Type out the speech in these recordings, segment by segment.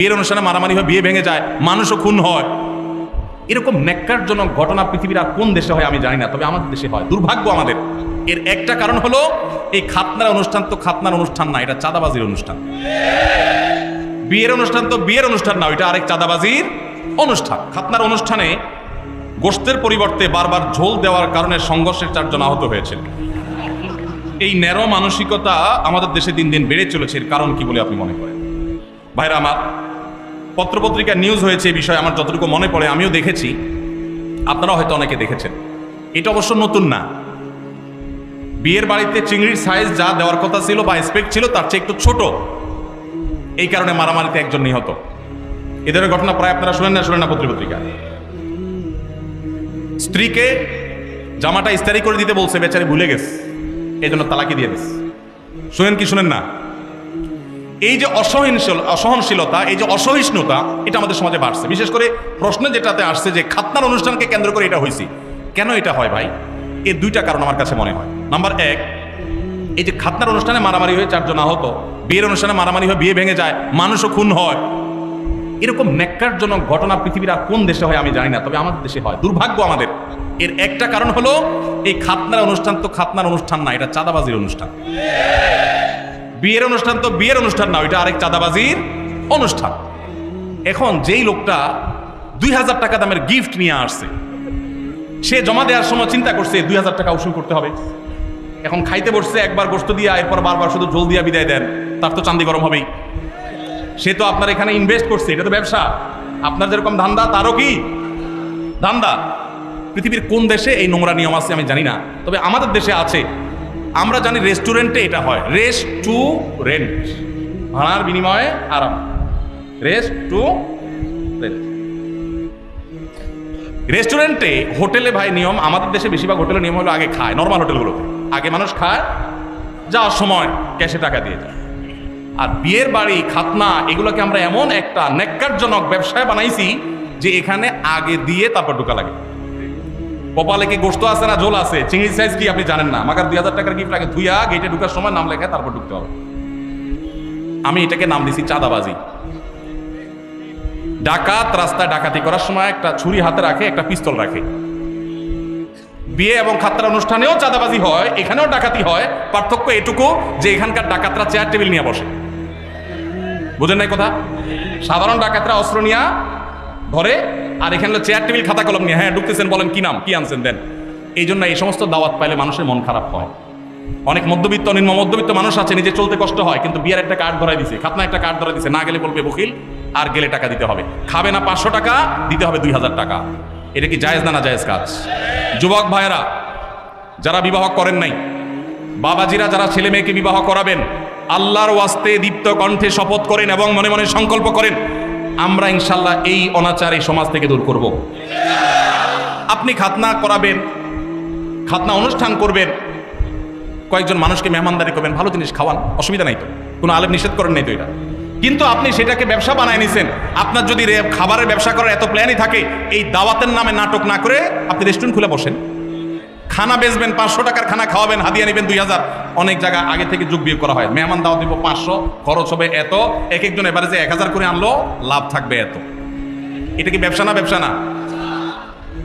বিয়ের অনুষ্ঠানে মারামারি হয়, বিয়ে ভেঙে যায়, মানুষও খুন হয়। এরকম ন্যাক্কারজনক ঘটনা পৃথিবীর আর কোন দেশে হয় আমি জানি না, তবে আমাদের দেশে হয়, দুর্ভাগ্য আমাদের। এর একটা কারণ হলো, এই খাতনার অনুষ্ঠান তো খাতনার অনুষ্ঠান না, এটা চাঁদাবাজির অনুষ্ঠান। বিয়ের অনুষ্ঠান তো বিয়ের অনুষ্ঠান না এটা আরেক চাঁদাবাজির অনুষ্ঠান। খাতনার অনুষ্ঠানে গোষ্ঠের পরিবর্তে বারবার ঝোল দেওয়ার কারণে সংঘর্ষের চারজন আহত হয়েছে এই ন্যারো মানসিকতা আমাদের দেশে দিন দিন বেড়ে চলেছে, এর কারণ কি বলে আপনি মনে করেন? ভাইরা আমার পত্রপত্রিকা নিউজ হয়েছে এই বিষয়ে আমার যতটুকু মনে পড়ে, আমিও দেখেছি। আপনারা হয়তো অনেকে দেখেছেন। এটা অবশ্য নতুন না। বিয়ের বাড়িতে চিংড়ির সাইজ যা দেওয়ার কথা ছিল বা স্পেক্ট ছিল, তার চেয়ে একটু ছোট। এই কারণে মারামারিতে একজন নিহত। এদের ঘটনা প্রায় আপনারা শুনেন না শুনেন না পত্রিকা। স্ত্রীকে জামাটা ইস্তারি করে দিতে বলছে, বেচারি ভুলে গেছে। এই জন্য তালাকি দিয়ে দিস শুনেন কি শুনেন না? এই যে অসহনশীল অসহনশীলতা, এই যে অসহিষ্ণুতা, এটা আমাদের সমাজে বাড়ছে। বিশেষ করে প্রশ্ন যেটাতে আসছে যে খাতনার অনুষ্ঠানকে কেন্দ্র করে এটা হয়েছে কেন এটা হয় ভাই? এর দুইটা কারণ আমার কাছে মনে হয়। নাম্বার এক, এই যে খাতনার অনুষ্ঠানে মারামারি হয়ে চারজন আহত, বিয়ের অনুষ্ঠানে মারামারি হয়ে বিয়ে ভেঙে যায়, মানুষও খুন হয়। এরকম ন্যাক্কারজনক ঘটনা পৃথিবীর আর কোন দেশে হয় আমি জানি না, তবে আমাদের দেশে হয়। দুর্ভাগ্য আমাদের। এর একটা কারণ হলো, এই খাতনার অনুষ্ঠান তো খাতনার অনুষ্ঠান না, এটা চাঁদাবাজির অনুষ্ঠান। বিয়ের অনুষ্ঠান তো বিয়ের অনুষ্ঠান না, ওইটা আরেক চাঁদাবাজির অনুষ্ঠান। এখন যেই লোকটা দুই হাজার টাকা দামের গিফট নিয়ে আসছে, সে জমা দেওয়ার সময় চিন্তা করছে, দুই হাজার টাকা উসুল করতে হবে। এখন খাইতে বসছে, একবার গোস্ত দিয়া, এরপর বারবার শুধু জল দিয়া বিদায় দেন, তার তো চান্দি গরম হবেই। সে তো আপনার এখানে ইনভেস্ট করছে, এটা তো ব্যবসা। আপনার যেরকম ধান্দা, তারও কি? ধান্দা। পৃথিবীর কোন দেশে এই নোংরা নিয়ম আছে আমি জানি না, তবে আমাদের দেশে আছে। আমরা জানি রেস্টুরেন্টে এটা হয়। রেস্ট টু রেন্ট ভাড়ার বিনিময়ে আরাম। রেস্ট টু রেন্ট রেস্টুরেন্টে হোটেলে ভাই নিয়ম, আমাদের দেশে বেশিরভাগ হোটেলের নিয়ম হলো আগে খায় নর্মাল হোটেলগুলোতে আগে মানুষ খায়, যাওয়ার সময় ক্যাশে টাকা দিয়ে যায় আর বিয়ের বাড়ি, খাতনা, এগুলোকে আমরা এমন একটা ন্যাক্কারজনক ব্যবসায় বানাইছি যে এখানে আগে দিয়ে তারপর ঢোকা লাগে। কপালে কি গোস্ত আছে না ঝোল আছে? চিংড়ি সাইজ কি আপনি জানেন না? মাকার দুই হাজার টাকার গিফট লাগে ধুইয়া গেটে ঢুকার সময় নাম লেখায় তারপর ঢুকতে হবে। আমি এটাকে নাম দিছি চাঁদাবাজি। ডাকাত রাস্তায় ডাকাতি করার সময় একটা ছুরি হাতে রাখে, একটা পিস্তল রাখে। বিয়ে এবং খাতরা অনুষ্ঠানেও চাঁদাবাজি হয়, এখানেও ডাকাতি হয়। পার্থক্য এটুকু যে এখানকার ডাকাতরা চেয়ার টেবিল নিয়ে বসে। বুঝেন নাই কথা? সাধারণ ডাকাতরা অস্ত্র নিয়ে ধরে আর এখানে হলো চেয়ার টেবিল খাতা, কলম নিয়ে। হ্যাঁ ঢুকতেছেন, বলেন, কি নাম? কি আনছেন, দেন। এই জন্য এই সমস্ত দাওয়াত পাইলে মানুষের মন খারাপ হয়। অনেক মধ্যবিত্ত নিম্ন মধ্যবিত্ত মানুষ আছে, নিজে চলতে কষ্ট হয়, কিন্তু বিয়ের একটা কার্ড ধরাই দিছে, খাতনা একটা কার্ড ধরাই দিছে, না গেলে বলবে বকিল, আর গেলে টাকা দিতে হবে। খাবে না পাঁচশো টাকা, দিতে হবে দুই হাজার টাকা। এটা কি জায়েজ না না জায়েজ কাজ? যুবক ভাইয়েরা, যারা বিবাহ করেন নাই, বাবাজিরা যারা ছেলে মেয়েকে বিবাহ করাবেন, আল্লাহর ওয়াস্তে দীপ্ত কণ্ঠে শপথ করেন এবং মনে মনে সংকল্প করেন আমরা ইনশাল্লাহ এই অনাচার এই সমাজ থেকে দূর করব। আপনি খাতনা করাবেন, খাতনা অনুষ্ঠান করবেন, কয়েকজন মানুষকে মেহমানদারি করবেন, ভালো জিনিস খাওয়ান, অসুবিধা নাই তো। কোনো আলেম নিষেধ করেন নাই তো এটা। কিন্তু আপনি সেটাকে ব্যবসা বানায় নিছেন, আপনার যদি খাবারের ব্যবসা করার এত প্ল্যানই থাকে, এই দাওয়াতের নামে নাটক না করে আপনি রেস্টুরেন্ট খুলে বসেন। খানা বেচবেন, পাঁচশো টাকার খানা খাওয়াবেন, হাদিয়া নেবেন দুই হাজার। অনেক জায়গা আগে থেকে যোগ বিয়োগ করা হয়। মেহমান দাওয়াত দিব পাঁচশো, খরচ হবে এত, এক একজন এবারে যে এক হাজার করে আনলো, লাভ থাকবে এত। এটা কি ব্যবসা না ব্যবসা না?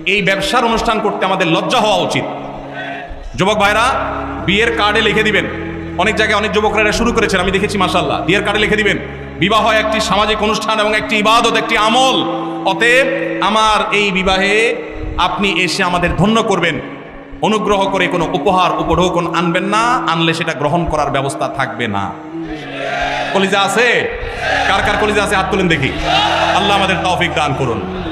এই ব্যবসার অনুষ্ঠান করতে আমাদের লজ্জা হওয়া উচিত। যুবক ভাইরা, বিয়ের কার্ডে লিখে দিবেন। অনেক জায়গায় অনেক যুবকরা শুরু করেছেন, আমি দেখেছি মাসাল্লাহ বিয়ের কার্ডে লিখে দিবেন, বিবাহ একটি সামাজিক অনুষ্ঠান এবং একটি ইবাদত, একটি আমল। অতএব আমার এই বিবাহে আপনি এসে আমাদের ধন্য করবেন। অনুগ্রহ করে কোনো উপহার উপঢৌকন আনবেন না, আনলে সেটা গ্রহণ করার ব্যবস্থা থাকবে না। কলিজা আছে? কার কার কলিজা আছে? হাত তুলেন দেখি। আল্লাহ আমাদের তৌফিক দান করুন।